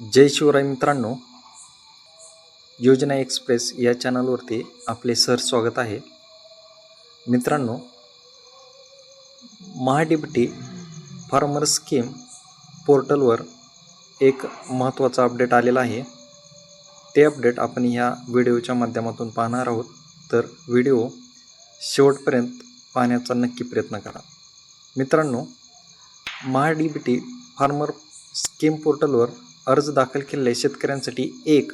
जय शिवराय मित्रांनो योजना एक्सप्रेस या चॅनलवरती आपले सर स्वागत आहे. मित्रांनो महाडीबीटी फार्मर स्कीम पोर्टलवर एक महत्त्वाचा अपडेट आलेला आहे. ते अपडेट आपण ह्या व्हिडिओच्या माध्यमातून पाहणार आहोत. तर व्हिडिओ शेवटपर्यंत पाहण्याचा नक्की प्रयत्न करा. मित्रांनो महाडीबीटी फार्मर स्कीम पोर्टलवर अर्ज दाखल केलेल्या शेतकऱ्यांसाठी एक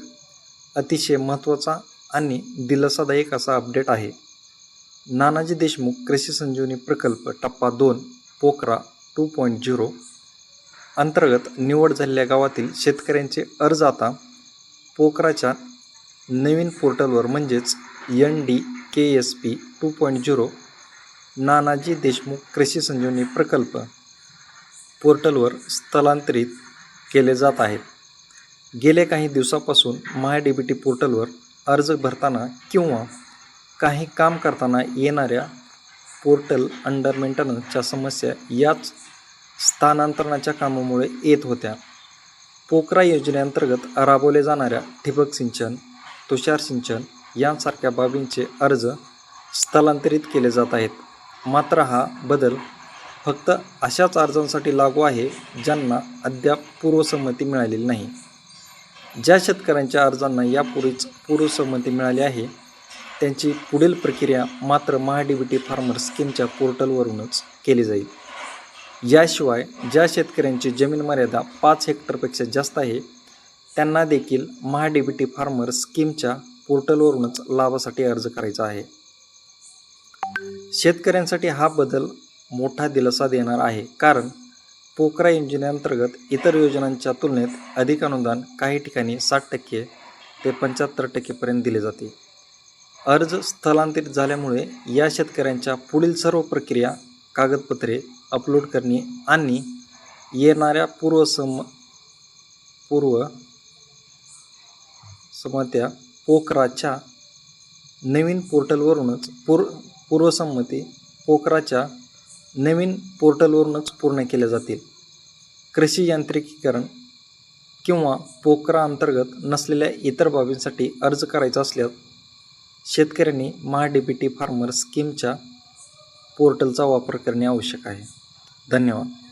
अतिशय महत्त्वाचा आणि दिलासादायक असा अपडेट आहे. नानाजी देशमुख कृषी संजीवनी प्रकल्प टप्पा दोन पोखरा टू पॉईंट झिरो अंतर्गत निवड झालेल्या गावातील शेतकऱ्यांचे अर्ज आता पोखराच्या नवीन पोर्टलवर म्हणजेच N D K S P two point zero Nanaji Deshmukh Krishi Sanjivani Prakalp पोर्टलवर स्थलांतरित केले जात आहेत. गेल्या काही दिवसापासून माय डी बी टी पोर्टलवर अर्ज भरताना किंवा काही काम करताना येणाऱ्या पोर्टल अंडर मेंटेनन्सच्या समस्या याच स्थानांतरणाच्या कामामुळे येत होत्या. पोकरा योजनेअंतर्गत राबवले जाणाऱ्या ठिबक सिंचन तुषार सिंचन यांसारख्या बाबींचे अर्ज स्थलांतरित केले जात आहेत. मात्र हा बदल फक्त अशाच अर्जांसाठी लागू आहे ज्यांना अद्याप पूर्वसंमती मिळालेली नाही. ज्या शेतकऱ्यांच्या अर्जांना यापूर्वीच पूर्वसंमती मिळाली आहे त्यांची पुढील प्रक्रिया मात्र महाडीबीटी फार्मर स्कीमच्या पोर्टलवरूनच केली जाईल. याशिवाय ज्या शेतकऱ्यांची जमीन मर्यादा पाच हेक्टरपेक्षा जास्त आहे त्यांना देखील महाडीबीटी फार्मर स्कीमच्या पोर्टलवरूनच लाभासाठी अर्ज करायचा आहे. शेतकऱ्यांसाठी हा बदल मोठा दिलासा देणार आहे. कारण पोकरा योजनेअंतर्गत इतर योजनांच्या तुलनेत अधिक अनुदान काही ठिकाणी साठ टक्के ते पंच्याहत्तर टक्केपर्यंत दिले जाते. अर्ज स्थलांतरित झाल्यामुळे या शेतकऱ्यांच्या पुढील सर्व प्रक्रिया कागदपत्रे अपलोड करणे आणि येणाऱ्या पूर्वसम पूर्व समत्या पोखराच्या नवीन पोर्टलवरूनच पूर पूर्वसंमती पोकराच्या नवीन पोर्टलवरूनच पूर्ण केल्या जातील. कृषी यांत्रिकीकरण किंवा पोकरा अंतर्गत नसलेल्या इतर बाबींसाठी अर्ज करायचा असल्यास शेतकऱ्यांनी महाडीबीटी फार्मर स्कीमच्या पोर्टलचा वापर करणे आवश्यक आहे. धन्यवाद.